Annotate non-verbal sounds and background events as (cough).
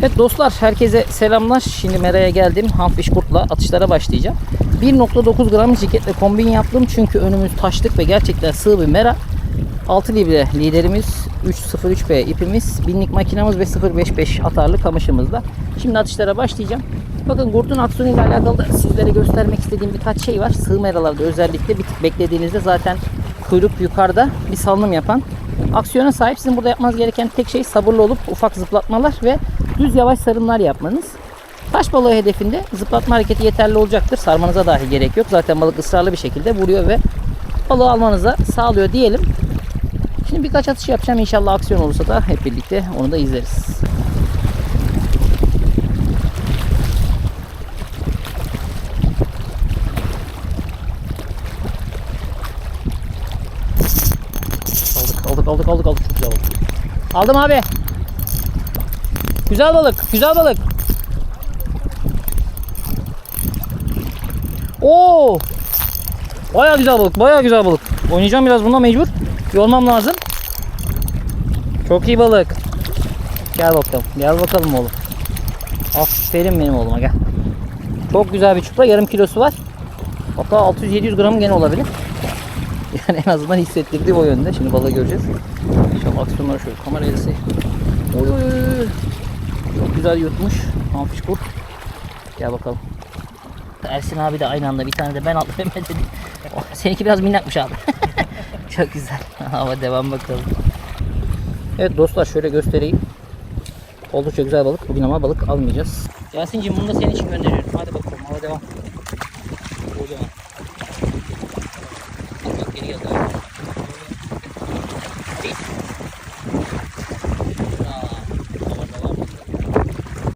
Evet dostlar herkese selamlar. Şimdi meraya geldim. Hamfiş kurtla atışlara başlayacağım. 1.9 gram ciketle kombin yaptım. Çünkü önümüz taşlık ve gerçekten sığ bir mera. 6 libre liderimiz, 303B ipimiz, binlik makinamız ve 055 atarlı kamışımızda. Şimdi atışlara başlayacağım. Bakın kurtun aksiyonuyla alakalı da sizlere göstermek istediğim birkaç şey var. Sığ meralarda özellikle bir beklediğinizde zaten kuyruk yukarıda bir salınım yapan aksiyona sahip. Sizin burada yapmanız gereken tek şey sabırlı olup ufak zıplatmalar ve düz yavaş sarımlar yapmanız. Taş balığı hedefinde zıplatma hareketi yeterli olacaktır. Sarmanıza dahi gerek yok. Zaten balık ısrarlı bir şekilde vuruyor ve balığı almanıza sağlıyor diyelim. Şimdi birkaç atış yapacağım. İnşallah aksiyon olursa da hep birlikte onu da izleriz. Aldık aldık aldık çok güzel balık. Aldım abi. Güzel balık güzel balık. Oo! Baya güzel balık baya güzel balık. Oynayacağım biraz bunda mecbur. Yolmam lazım. Çok iyi balık. Gel bakalım. Gel bakalım oğlum. Aferin benim oğluma gel. Çok güzel bir çupra. Yarım kilosu var. Hatta 600-700 gram gene olabilir. Yani (laughs) en azından hissettirdiği o yönde. Şimdi balığı göreceğiz. İnşallah aksiyonları şöyle kamerayla sey. Oy oy oy. Çok güzel yutmuş. Amfiş kurt. Gel bakalım. Ersin abi de aynı anda bir tane de ben aldım hemen dedi. Oh, seninki biraz minnakmış abi. (laughs) Çok güzel. (laughs) Ama devam bakalım. Evet dostlar şöyle göstereyim. Oldukça güzel balık. Bugün ama balık almayacağız. Yasin'cim bunu da senin için gönderiyorum. Hadi bakalım. Hadi devam. Hadi geliyor.